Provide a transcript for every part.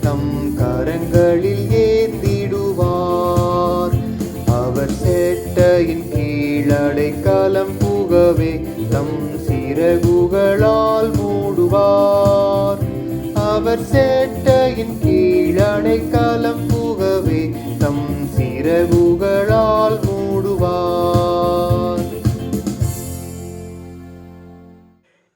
தம் கரங்களில் ஏத்திடுவார் அவர் சேட்டையின் கீழடை கலம் புகவே தம் சிறகுகளால் மூடுவார். அவர் சேட்டையின் கீழடை கலம் புகவே தம் சிறகுகளால் மூடுவார்.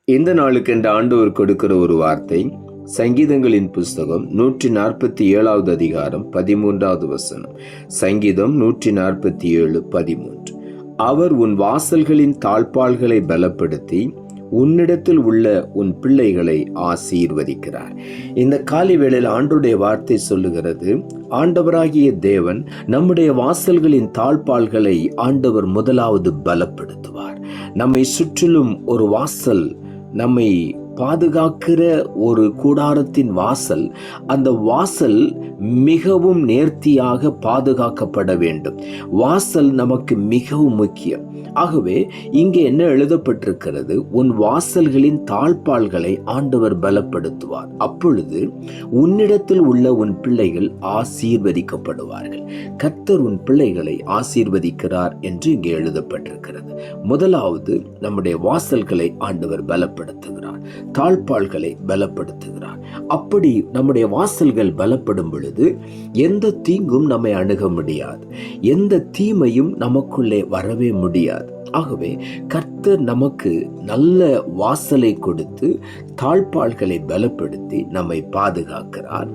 இந்த என்ற ஆண்டவர் கொடுக்கிற ஒரு வார்த்தை சங்கீதங்களின் புஸ்தகம் நூற்றி நாற்பத்தி ஏழாவது அதிகாரம் பதிமூன்றாவது வசனம். சங்கீதம் நூற்றி நாற்பத்தி ஏழு பதிமூன்று. அவர் உன் வாசல்களின் தாழ்பால்களை பலப்படுத்தி உன்னிடத்தில் உள்ள உன் பிள்ளைகளை ஆசீர்வதிக்கிறார். இந்த காலை வேளையில் ஆண்டுடைய வார்த்தை சொல்லுகிறது ஆண்டவராகிய தேவன் நம்முடைய வாசல்களின் தாழ்பால்களை ஆண்டவர் முதலாவது பலப்படுத்துவார். நம்மை சுற்றிலும் ஒரு வாசல் நம்மை பாதுகாக்கிற ஒரு கூடாரத்தின் வாசல் அந்த வாசல் மிகவும் நேர்த்தியாக பாதுகாக்கப்பட வேண்டும். வாசல் நமக்கு மிகவும் முக்கியம். ஆகவே இங்கே என்ன எழுதப்பட்டிருக்கிறது? உன் வாசல்களின் தாழ்பால்களை ஆண்டவர் பலப்படுத்துவார். அப்பொழுது உன்னிடத்தில் உள்ள உன் பிள்ளைகள் ஆசீர்வதிக்கப்படுவார்கள். கர்த்தர் உன் பிள்ளைகளை ஆசீர்வதிக்கிறார் என்று இங்கே எழுதப்பட்டிருக்கிறது. முதலாவது நம்முடைய வாசல்களை ஆண்டவர் பலப்படுத்துகிறார். தாழ்பால்களை பலப்படுத்துகிறார். அப்படி நம்முடைய வாசல்கள் பலப்படும் பொழுது எந்த தீங்கும் நம்மை அணுக முடியாது. எந்த தீமையும் நமக்குள்ளே வரவே முடியாது. ஆகவே கர்த்தர் நமக்கு நல்ல வாசலை கொடுத்து தாழ்பால்களை பலப்படுத்தி நம்மை பாதுகாக்கிறார்.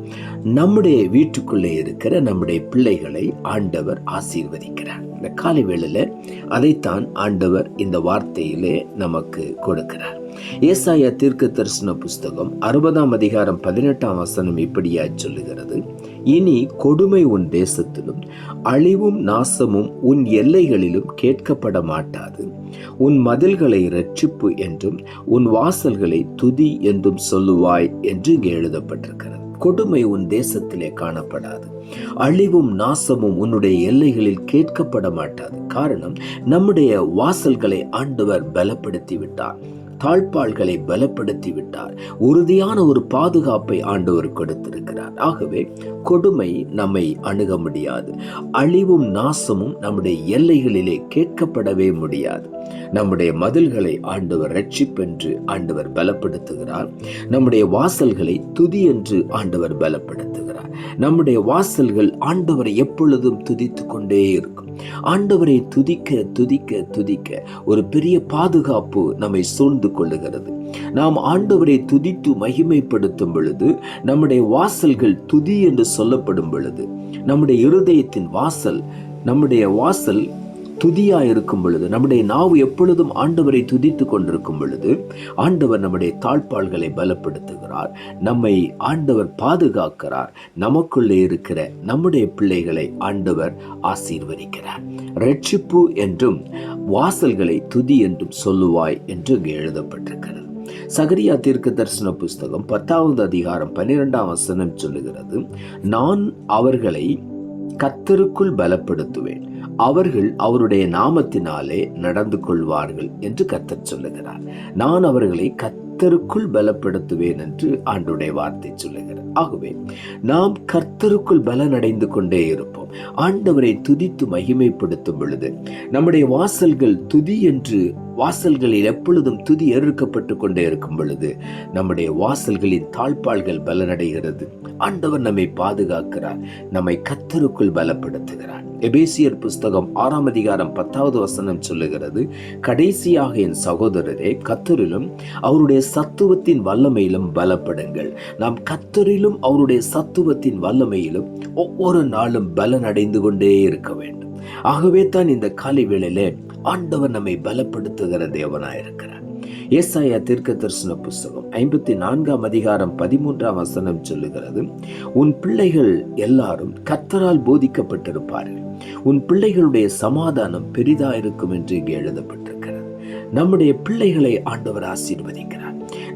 நம்முடைய வீட்டுக்குள்ளே இருக்கிற நம்முடைய பிள்ளைகளை ஆண்டவர் ஆசீர்வதிக்கிறார். இந்த காலை வேளையில் அதைத்தான் ஆண்டவர் இந்த வார்த்தையிலே நமக்கு கொடுக்கிறார். ஏசாயா தீர்க்க தரிசன புஸ்தகம் அறுபதாம் அதிகாரம் பதினெட்டாம் வசனம் இப்படியாய் சொல்லுகிறது. இனி கொடுமை உன் தேசத்திலும் அழிவும் நாசமும் உன் எல்லைகளிலும் கேட்கப்பட மாட்டாது. உன் மதில்களை ரட்சிப்பு என்றும் உன் வாசல்களை துதி என்றும் சொல்லுவாய் என்று இங்கே எழுதப்பட்டிருக்கிறது. கொடுமை உன் தேசத்திலே காணப்படாது. அழிவும் நாசமும் உன்னுடைய எல்லைகளில் கேட்கப்பட மாட்டாது. காரணம் நம்முடைய வாசல்களை ஆண்டவர் பலப்படுத்தி விட்டார் தாழ்பாள்களை பலப்படுத்தி விட்டார் உறுதியான ஒரு பாதுகாப்பை ஆண்டவர் கொடுத்திருக்கிறார். ஆகவே கொடுமை நம்மை அணுக முடியாது. அழிவும் நாசமும் நம்முடைய எல்லைகளிலே கேட்கப்படவே முடியாது. நம்முடைய மதில்களை ஆண்டவர் ரட்சிப்பென்று ஆண்டவர் பலப்படுத்துகிறார். நம்முடைய வாசல்களை துதி என்று ஆண்டவர் பலப்படுத்துகிறார். நம்முடைய வாசல்கள் ஆண்டவரை எப்பொழுதும் துதித்து கொண்டே இருக்கும். ஆண்டவரை துதிக்க துதிக்க துதிக்க ஒரு பெரிய பாதுகாப்பு நம்மை சூழ்ந்து கொள்ளுகிறது. நாம் ஆண்டவரை துதித்து மகிமைப்படுத்தும் பொழுது நம்முடைய வாசல்கள் துதி என்று சொல்லப்படும் பொழுது நம்முடைய இருதயத்தின் வாசல் நம்முடைய வாசல் துதியாக இருக்கும் பொழுது நம்முடைய நாவு எப்பொழுதும் ஆண்டவரை துதித்து கொண்டிருக்கும் பொழுது ஆண்டவர் நம்முடைய தாழ்பாள்களை பலப்படுத்துகிறார். நம்மை ஆண்டவர் பாதுகாக்கிறார். நமக்குள்ளே இருக்கிற நம்முடைய பிள்ளைகளை ஆண்டவர் ஆசீர்வதிக்கிறார். ரட்சிப்பு என்றும் வாசல்களை துதி என்றும் சொல்லுவாய் என்று இங்கு எழுதப்பட்டிருக்கிறது. சகரியா தீர்க்க தரிசன புஸ்தகம் பத்தாவது அதிகாரம் பன்னிரெண்டாம் வசனம் சொல்லுகிறது நான் அவர்களை கத்தருக்குள் பலப்படுத்துவேன். அவர்கள் அவருடைய நாமத்தினாலே நடந்து கொள்வார்கள் என்று கத்தர் சொல்லுகிறார். நான் அவர்களை கத்தருக்குள் பலப்படுத்துவேன் என்று ஆண்டுடைய வார்த்தை சொல்லுகிறார் ஆகவே நாம் கர்த்தருக்குள் பலனடைந்து கொண்டே இருப்போம். ஆண்டவரை துதித்து மகிமைப்படுத்தும் பொழுது நம்முடைய வாசல்கள் துதி என்று வாசல்களில் எப்பொழுதும் துதி எறுக்கப்பட்டு கொண்டே இருக்கும் பொழுது நம்முடைய வாசல்களின் தாழ்பாள்கள் பலனடைகிறது. ஆண்டவர் நம்மை பாதுகாக்கிறார் நம்மை கத்தருக்குள் பலப்படுத்துகிறார். எபேசியர் புஸ்தகம் ஆறாம் அதிகாரம் பத்தாவது வசனம் சொல்லுகிறது கடைசியாக என் சகோதரரே கத்தரிலும் அவருடைய சத்துவத்தின் வல்லமையிலும் பலப்படுங்கள். நாம் கத்தரிலும் அவருடைய சத்துவத்தின் வல்லமையிலும் ஒவ்வொரு நாளும் பலன் அடைந்து கொண்டே இருக்க வேண்டும். ஆகவே தான் இந்த காலை வேளையில ஆண்டவர் நம்மை பலப்படுத்துகிற தேவனாயிருக்கிறார் ஏசாயா தீர்க்க தரிசன புஸ்தகம் ஐம்பத்தி நான்காம் அதிகாரம் பதிமூன்றாம் வசனம் சொல்லுகிறது உன் பிள்ளைகள் எல்லாரும் கத்தரால் போதிக்கப்பட்டிருப்பார்கள். உன் பிள்ளைகளுடைய சமாதானம் பெரிதாயிருக்கும் என்று இங்கே எழுதப்பட்டிருக்கிறது. நம்முடைய பிள்ளைகளை ஆண்டவர் ஆசீர்வதிக்கிறார்.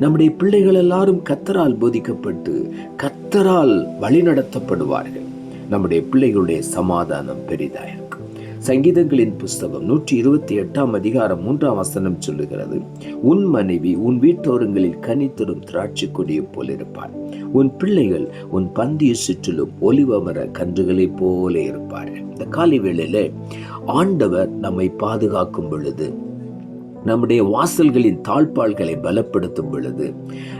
நம்முடைய பிள்ளைகள் எல்லாரும் கத்தரால் போதிக்கப்பட்டு கத்தரால் வழிநடத்தப்படுவார்கள். நம்முடைய பிள்ளைகளுடைய சமாதானம் பெரிதாயிருக்கும் சங்கீதங்களின் புஸ்தகம் நூற்றி இருபத்தி எட்டாம் அதிகாரம் மூன்றாம் வசனம் சொல்லுகிறது உன் மனைவி உன் வீட்டோரங்களில் கனித்தரும் திராட்சை கொடியை போல இருப்பார் உன் பிள்ளைகள் உன் பந்திய சுற்றிலும் ஒலிவ மர கன்றுகளைப் போல இருப்பார்கள். இந்த காலை வேளையில ஆண்டவர் நம்மை பாதுகாக்கும் பொழுது நம்முடைய வாசல்களின் தாழ்பால்களை பலப்படுத்தும் பொழுது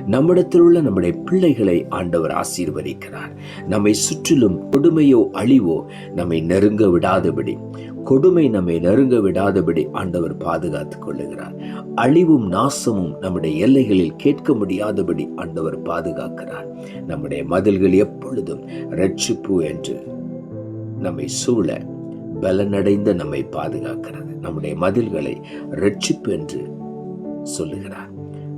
நம்மிடத்தில் உள்ள நம்முடைய பிள்ளைகளை ஆண்டவர் ஆசீர்வதிக்கிறார். நம்மை சுற்றிலும் கொடுமையோ அழிவோ நம்மை நெருங்க விடாதபடி கொடுமை நம்மை நெருங்க விடாதபடி ஆண்டவர் பாதுகாத்துக் கொள்ளுகிறார். அழிவும் நாசமும் நம்முடைய எல்லைகளில் கேட்க முடியாதபடி ஆண்டவர் பாதுகாக்கிறார். நம்முடைய மதில்கள் எப்பொழுதும் ரட்சிப்பு என்று நம்மை சூழ பலனடைந்த நம்மை பாதுகாக்கிறது. நம்முடைய மதில்களை ரட்சிப்பு என்று சொல்லுகிறார்.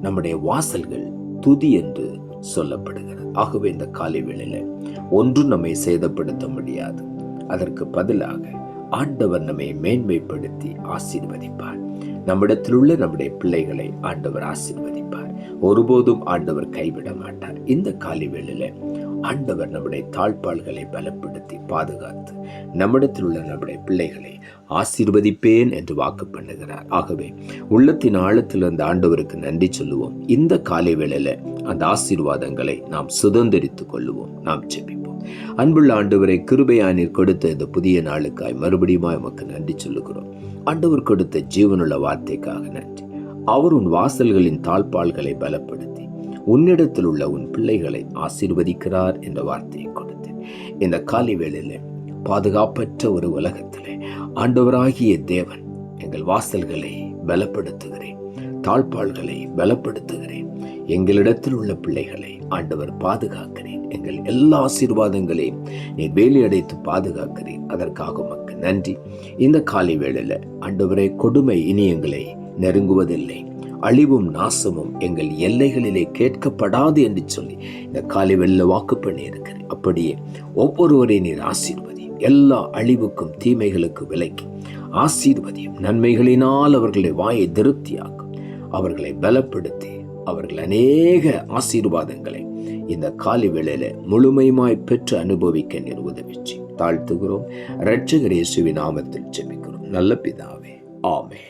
நம்முடைய வாசல்கள் துதி என்று சொல்லப்படுகிறது. ஆகவே இந்த காலை வேளையில் ஒன்றும் நம்மை சேதப்படுத்த முடியாது. அதற்கு பதிலாக ஆண்டவர் நம்மை மேன்மைப்படுத்தி ஆசீர்வதிப்பார். நம்மிடத்தில் உள்ள நம்முடைய பிள்ளைகளை ஆண்டவர் ஆசீர்வதிப்பார். ஒருபோதும் ஆண்டவர் கைவிட மாட்டார். இந்த காலை வேளையில் ஆண்டவர் நம்முடைய தாழ்பால்களை பலப்படுத்தி பாதுகாத்து நம்மிடத்தில் உள்ள நம்முடைய பிள்ளைகளை ஆசீர்வதிப்பேன் என்று வாக்கு பண்ணுகிறார். ஆகவே உள்ளத்தின் ஆழத்தில் அந்த ஆண்டவருக்கு நன்றி சொல்லுவோம். இந்த காலை வேளையில் அந்த ஆசீர்வாதங்களை நாம் சுதந்திரித்துக் கொள்ளுவோம். நாம் ஜெபிப்போம். அன்புள்ள ஆண்டவரை கிருபையானீர் கொடுத்த இந்த புதிய நாளுக்காய் மறுபடியும் உமக்கு நன்றி சொல்லுகிறோம். ஆண்டவர் கொடுத்த ஜீவனுள்ள வார்த்தைக்காக நன்றி. அவர் உன் வாசல்களின் தாழ்பால்களை பலப்படுத்தி உன்னிடத்தில் உள்ள உன் பிள்ளைகளை ஆசீர்வதிக்கிறார் என்ற வார்த்தையை கொடுத்தேன். இந்த காலை வேளையில் பாதுகாப்பற்ற ஒரு உலகத்தில் ஆண்டவராகிய தேவன் எங்கள் வாசல்களை பலப்படுத்துகிறேன் தாழ்பாள்களை பலப்படுத்துகிறேன் எங்களிடத்தில் உள்ள பிள்ளைகளை ஆண்டவர் பாதுகாக்கிறேன் எங்கள் எல்லா ஆசீர்வாதங்களையும் நீ வேலையடைத்து பாதுகாக்கிறேன். அதற்காக உமக்கு நன்றி. இந்த காலை வேளையில் ஆண்டவரே கொடுமை இனி எங்களை நெருங்குவதில்லை. அழிவும் நாசமும் எங்கள் எல்லைகளிலே கேட்கப்படாது என்று சொல்லி இந்த காலை வெள்ள வாக்கு பண்ணி இருக்கிறேன் அப்படியே ஒவ்வொருவரையும் நீர் ஆசீர்வதியும். எல்லா அழிவுக்கும் தீமைகளுக்கும் விலக்கி ஆசீர்வதியும். நன்மைகளினால் அவர்களை வாயை திருப்தியாக்கும். அவர்களை பலப்படுத்தி அவர்கள் அநேக ஆசீர்வாதங்களை இந்த காலி வேளையில முழுமையுமாய் பெற்று அனுபவிக்க நீர் உதவிச்சு தாழ்த்துகிறோம். இரட்சகர் இயேசுவின் நாமத்தில் ஜெபிக்கிறோம். நல்ல பிதாவே. ஆமென்.